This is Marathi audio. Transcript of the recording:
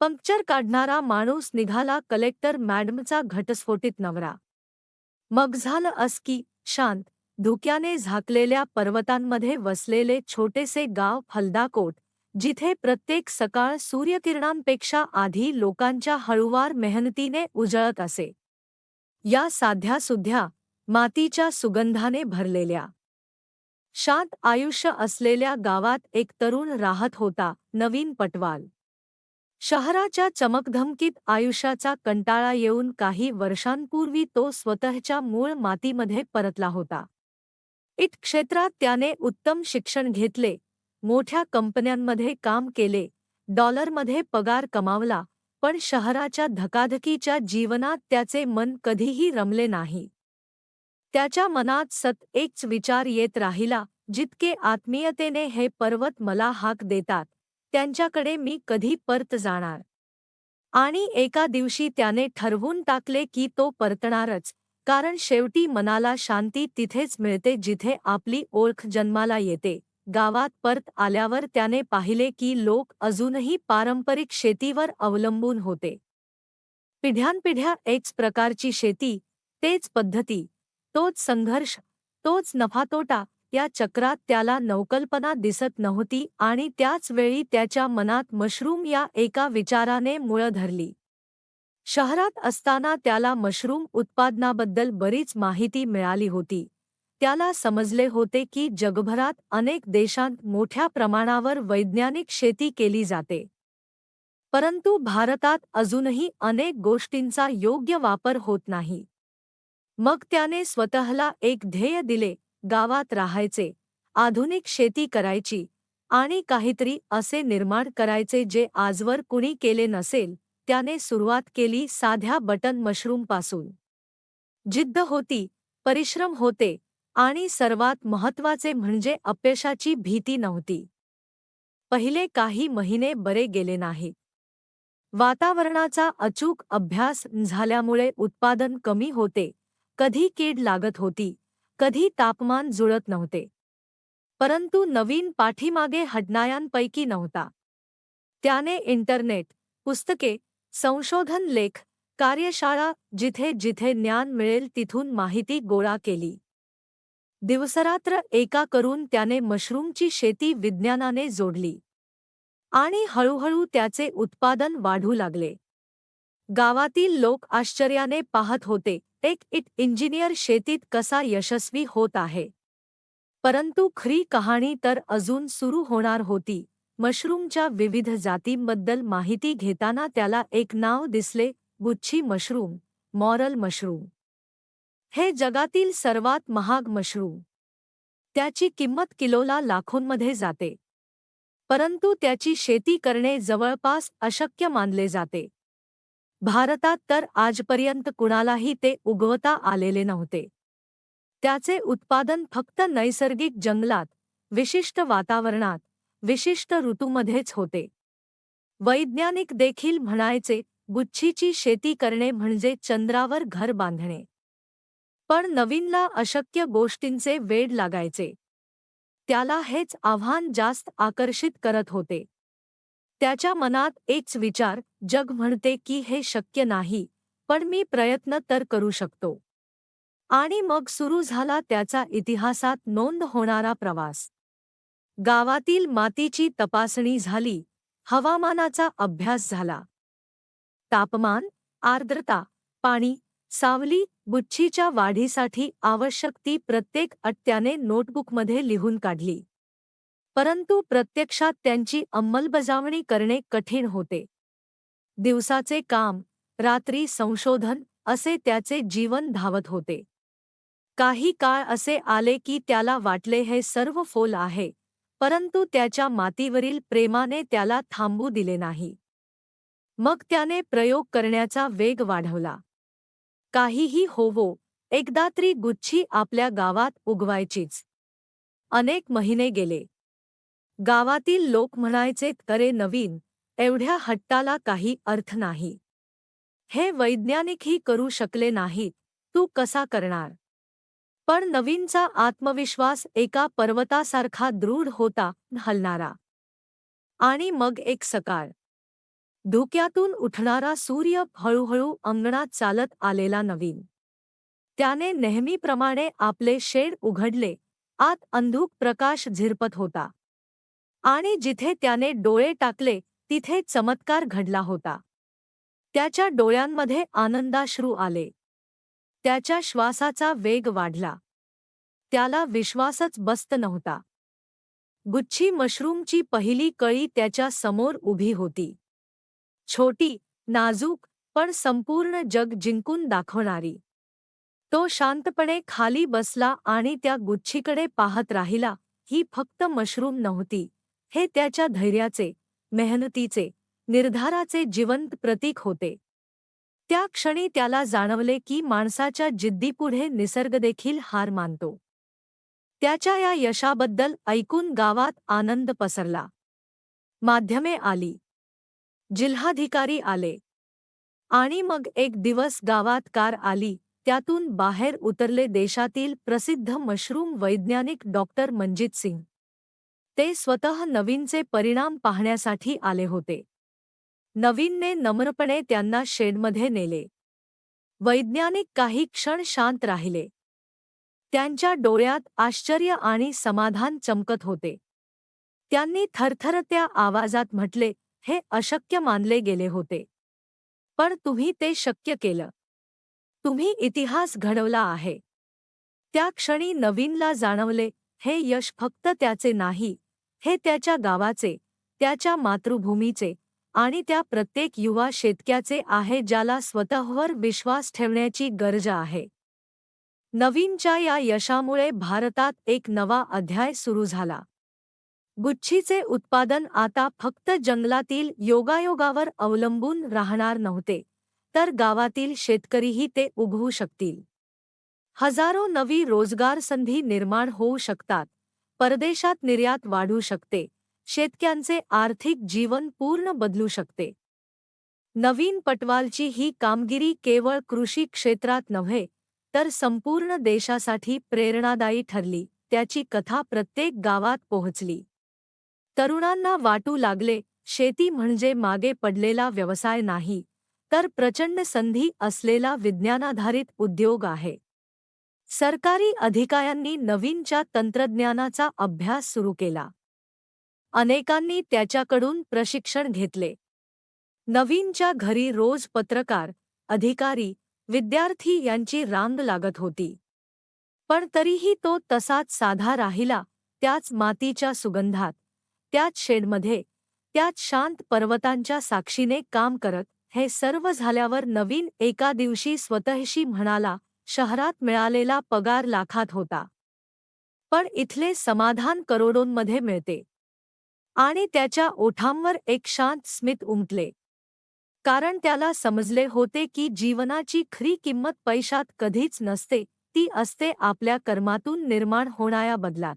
पंक्चर काढणारा माणूस निघाला कलेक्टर मॅडमचा घटस्फोटित नवरा. मग झालं अस्की शांत धुक्याने झाकलेल्या पर्वतांमध्ये वसलेले छोटेसे गाव फलदाकोट जिथे प्रत्येक सकाळ सूर्यकिरणांपेक्षा आधी लोकांच्या हळुवार मेहनतीने उजळत असे. या साध्यासुध्या मातीच्या सुगंधाने भरलेल्या. शांत आयुष्य असलेल्या गावात एक तरुण राहत होता नवीन पटवाल. शहराच्या चमकधमकीत आयुष्याचा कंटाळा येऊन काही वर्षांपूर्वी तो स्वतःच्या मूळ मातीमध्ये परतला होता. इट क्षेत्रात त्याने उत्तम शिक्षण घेतले मोठ्या कंपन्यांमध्ये काम केले डॉलरमध्ये पगार कमावला पण शहराच्या धकाधकीच्या जीवनात त्याचे मन कधीही रमले नाही. त्याच्या मनात सत एकच विचार येत राहिला जितके आत्मीयतेने हे पर्वत मला हाक देतात. त्यांच्याकडे मी कधी परत जाणार? आणि एका दिवशी त्याने ठरवून टाकले की तो परतणारच कारण शेवटी मनाला शांती तिथेच मिळते जिथे आपली ओळख जन्माला येते. गावात परत आल्यावर त्याने पाहिले की लोक अजूनही पारंपरिक शेतीवर अवलंबून होते. पिढ्यानपिढ्या एकच प्रकारची शेती तेच पद्धती तोच संघर्ष तोच नफातोटा या चक्रात त्याला नवकल्पना दिसत नव्हती आणि त्याच वेळी त्याच्या मनात मशरूम या एका विचाराने मुळं धरली. शहरात असताना त्याला मशरूम उत्पादनाबद्दल बरीच माहिती मिळाली होती. त्याला समजले होते की जगभरात अनेक देशांत मोठ्या प्रमाणावर वैज्ञानिक शेती केली जाते. परंतु भारतात अजूनही अनेक गोष्टींचा योग्य वापर होत नाही. मग त्याने स्वतःला एक ध्येय दिले गावात राहायचे. आधुनिक शेती करायची आणि काहीतरी असे निर्माण करायचे जे आजवर कुणी केले नसेल त्याने सुरुवात केली साध्या बटन मशरूमपासून जिद्द होती परिश्रम होते आणि सर्वात महत्त्वाचे म्हणजे अपयशाची भीती नव्हती. पहिले काही महिने बरे गेले नाहीत वातावरणाचा अचूक अभ्यास झाल्यामुळे उत्पादन कमी होते कधी कीड लागत होती कधी तापमान जुळत नव्हते. परंतु नवीन पाठीमागे हडणायांपैकी नव्हता. त्याने इंटरनेट पुस्तके संशोधन लेख कार्यशाळा जिथे जिथे ज्ञान मिळेल तिथून माहिती गोळा केली. दिवसरात्र एका करून त्याने मशरूमची शेती विज्ञानाने जोडली. आणि हळूहळू त्याचे उत्पादन वाढू लागले. गावातील लोक आश्चर्याने पाहत होते एक इट इंजिनियर शेतीत कसा यशस्वी होत आहे. परंतु खरी कहाणी तर अजून सुरू होणार होती. मशरूमच्या विविध जातींबद्दल माहिती घेताना त्याला एक नाव दिसले गुच्छी मशरूम मॉरल मशरूम. हे जगातील सर्वात महाग मशरूम. त्याची किंमत किलोला लाखोंमध्ये जाते. परंतु त्याची शेती करणे जवळपास अशक्य मानले जाते. भारतात तर आजपर्यंत कुणालाही ते उगवता आलेले नव्हते. त्याचे उत्पादन फक्त नैसर्गिक जंगलात विशिष्ट वातावरणात विशिष्ट ऋतूमध्येच होते. वैज्ञानिक देखील म्हणायचे गुच्छीची शेती करणे म्हणजे चंद्रावर घर बांधणे. पण नवीनला अशक्य गोष्टींचे वेड लागायचे. त्याला हेच आव्हान जास्त आकर्षित करत होते. त्याच्या मनात एकच विचार जग म्हणते की हे शक्य नाही पण मी प्रयत्न तर करू शकतो. आणि मग सुरू झाला त्याचा इतिहासात नोंद होणारा प्रवास. गावातील मातीची तपासणी झाली हवामानाचा अभ्यास झाला. तापमान आर्द्रता पाणी सावली बुच्छीच्या वाढीसाठी आवश्यक ती प्रत्येक अट्ट्याने नोटबुकमध्ये लिहून काढली. परंतु प्रत्यक्षात त्यांची अंमलबजावणी करणे कठीण होते. दिवसाचे काम रात्री संशोधन असे त्याचे जीवन धावत होते. काही काळ असे आले की त्याला वाटले हे सर्व फोल आहे परंतु त्याच्या मातीवरील प्रेमाने त्याला थांबू दिले नाही. मग त्याने प्रयोग करण्याचा वेग वाढवला. काहीही होवो एकदा तरी गुच्छी आपल्या गावात उगवायचीच. अनेक महिने गेले. गावातील लोक म्हणायचे करे नवीन एवढ्या हट्टाला काही अर्थ नाही. हे वैज्ञानिकही करू शकले नाहीत. तू कसा करणार? पण नवीनचा आत्मविश्वास एका पर्वतासारखा दृढ होता हलणारा आणि मग एक सकाळ. धुक्यातून उठणारा सूर्य हळूहळू अंगणात चालत आलेला नवीन. त्याने नेहमीप्रमाणे आपले शेड उघडले. आत अंधूक प्रकाश झिरपत होता. आणि जिथे त्याने डोळे टाकले तिथे चमत्कार घडला होता. त्याच्या डोळ्यांमध्ये आनंदाश्रू आले. त्याच्या श्वासाचा वेग वाढला. त्याला विश्वासच बसत नव्हता. गुच्छी मशरूमची पहिली कळी त्याच्यासमोर उभी होती. छोटी नाजूक पण संपूर्ण जग जिंकून दाखवणारी. तो शांतपणे खाली बसला आणि त्या गुच्छीकडे पाहत राहिला ही फक्त मशरूम नव्हती. हे त्याच्या धैर्याचे मेहनतीचे निर्धाराचे जिवंत प्रतीक होते. त्या क्षणी त्याला जाणवले की माणसाच्या जिद्दीपुढे निसर्गदेखील हार मानतो. त्याच्या या यशाबद्दल ऐकून गावात आनंद पसरला. माध्यमे आली. जिल्हाधिकारी आले. आणि मग एक दिवस गावात कार आली. त्यातून बाहेर उतरले देशातील प्रसिद्ध मशरूम वैज्ञानिक डॉक्टर मनजित सिंग ते स्वतः नवीनचे परिणाम पाहण्यासाठी आले होते. नवीनने नम्रपणे त्यांना शेडमध्ये नेले. वैज्ञानिक काही क्षण शांत राहिले. त्यांच्या डोळ्यात आश्चर्य आणि समाधान चमकत होते. त्यांनी थरथरत्या आवाजात म्हटले हे अशक्य मानले गेले होते. पण तुम्ही ते शक्य केलं. तुम्ही इतिहास घडवला आहे. त्या क्षणी नवीनला जाणवले हे यश फक्त त्याचे नाही हे त्याच्या गावाचे त्याच्या मातृभूमीचे आणि त्या प्रत्येक युवा शेतक्याचे आहे ज्याला स्वतःवर विश्वास ठेवण्याची गरज आहे. नवीनच्या या यशामुळे भारतात एक नवा अध्याय सुरू झाला. गुच्छीचे उत्पादन आता फक्त जंगलातील योगायोगावर अवलंबून राहणार नव्हते तर गावातील शेतकरीही ते उभवू शकतील. हजारो नवी रोजगार संधी निर्माण होऊ शकतात. परदेशात निर्यात वाढू शकते. शेतक्यांचे आर्थिक जीवन पूर्ण बदलू शकते. नवीन पटवालची ही कामगिरी केवळ कृषी क्षेत्रात नव्हे तर संपूर्ण देशासाठी प्रेरणादायी ठरली त्याची कथा प्रत्येक गावात पोहोचली. तरुणांना वाटू लागले शेती म्हणजे मागे पडलेला व्यवसाय नाही तर प्रचंड संधी असलेला विज्ञानाधारित उद्योग आहे. सरकारी अधिकाऱ्यांनी नवीनच्या तंत्रज्ञानाचा अभ्यास सुरू केला. अनेकांनी त्याच्याकडून प्रशिक्षण घेतले. नवीनच्या घरी रोज पत्रकार अधिकारी विद्यार्थी यांची रांग लागत होती. पण तरीही तो तसाच साधा राहिला त्याच मातीच्या सुगंधात त्याच शेडमध्ये त्याच शांत पर्वतांच्या साक्षीने काम करत हे सर्व झाल्यावर नवीन एका दिवशी स्वतःशी म्हणाला शहरात मिळालेला पगार लाखात होता. पण इथले समाधान करोडोंमध्ये मिळते. आणि त्याच्या ओठांवर एक शांत स्मित उमटले. कारण त्याला समजले होते की जीवनाची खरी किंमत पैशात कधीच नसते ती असते आपल्या कर्मातून निर्माण होणाऱ्या बदलात.